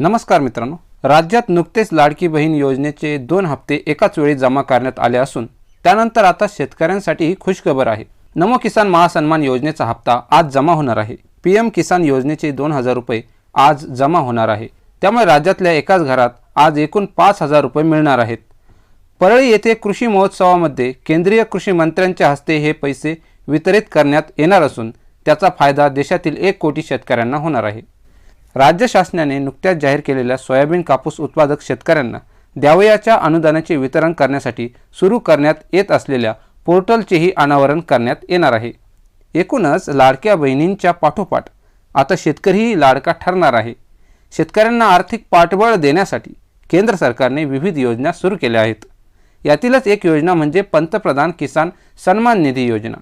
नमस्कार मित्रांनो. राज्यात नुकतेच लाडकी बहीण योजनेचे दोन हप्ते एकाच वेळी जमा करण्यात आले असून त्यानंतर आता शेतकऱ्यांसाठी ही खुशखबर आहे. नमो किसान महासन्मान योजनेचा हप्ता आज जमा होणार आहे. पी एम किसान योजनेचे दोन हजार रुपये आज जमा होणार आहे. त्यामुळे राज्यातल्या एकाच घरात आज एकूण पाच हजार रुपये मिळणार आहेत. परळी येथे कृषी महोत्सवामध्ये केंद्रीय कृषी मंत्र्यांच्या हस्ते हे पैसे वितरित करण्यात येणार असून त्याचा फायदा देशातील एक कोटी शेतकऱ्यांना होणार आहे. राज्य शासनाने नुकत्याच जाहीर केलेल्या सोयाबीन कापूस उत्पादक शेतकऱ्यांना द्यावयाच्या अनुदानाचे वितरण करण्यासाठी सुरू करण्यात येत असलेल्या पोर्टलचेही अनावरण करण्यात येणार आहे. एकूणच लाडक्या बहिणींच्या पाठोपाठ आता शेतकरीही लाडका ठरणार आहे. शेतकऱ्यांना आर्थिक पाठबळ देण्यासाठी केंद्र सरकारने विविध योजना सुरू केल्या आहेत. यातीलच एक योजना म्हणजे पंतप्रधान किसान सन्मान निधी योजना.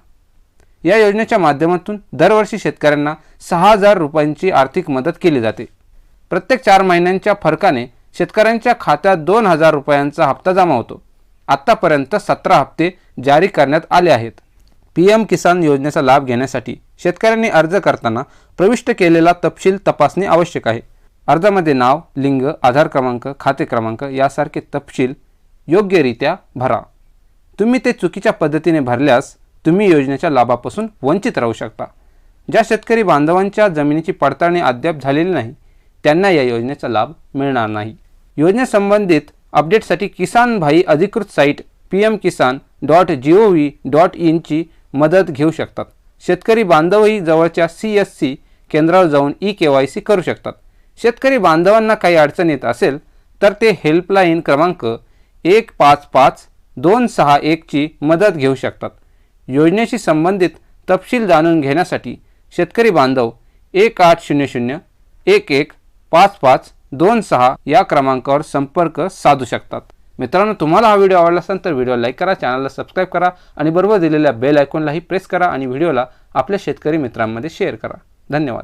या योजनेच्या माध्यमातून दरवर्षी शेतकऱ्यांना सहा हजार रुपयांची आर्थिक मदत केली जाते. प्रत्येक चार महिन्यांच्या फरकाने शेतकऱ्यांच्या खात्यात दोन हजार रुपयांचा हप्ता जमा होतो. आत्तापर्यंत सतरा हप्ते जारी करण्यात आले आहेत. पी एम किसान योजनेचा लाभ घेण्यासाठी शेतकऱ्यांनी अर्ज करताना प्रविष्ट केलेला तपशील तपासणे आवश्यक आहे. अर्जामध्ये नाव लिंग आधार क्रमांक खाते क्रमांक यासारखे तपशील योग्यरित्या भरा. तुम्ही ते चुकीच्या पद्धतीने भरल्यास तुम्ही योजनेच्या लाभापासून वंचित राहू शकता. ज्या शेतकरी बांधवांच्या जमिनीची पडताळणी अद्याप झालेली नाही त्यांना या योजनेचा लाभ मिळणार नाही. योजनेसंबंधित अपडेटसाठी किसान भाई अधिकृत site P M Kisan dot G O V dot इनची मदत घेऊ शकतात. शेतकरी बांधवही जवळच्या सी एस सी केंद्रावर जाऊन ई के वाय सी करू शकतात. शेतकरी बांधवांना काही अडचण येत असेल तर ते हेल्पलाईन क्रमांक एक पाच पाच दोन सहा एकची मदत घेऊ शकतात. योजनेशी संबंधित तपशील जाणून घेण्यासाठी शेतकरी बांधव एक आठ शून्य शून्य एक एक पाच पाच दोन सहा या क्रमांकावर संपर्क साधू शकतात. मित्रांनो तुम्हाला हा व्हिडिओ आवडला असेल तर व्हिडिओ लाईक करा चॅनलला सबस्क्राईब करा आणि बरोबर दिलेल्या बेल आयकॉनलाही प्रेस करा आणि व्हिडिओला आपल्या शेतकरी मित्रांमध्ये शेअर करा. धन्यवाद.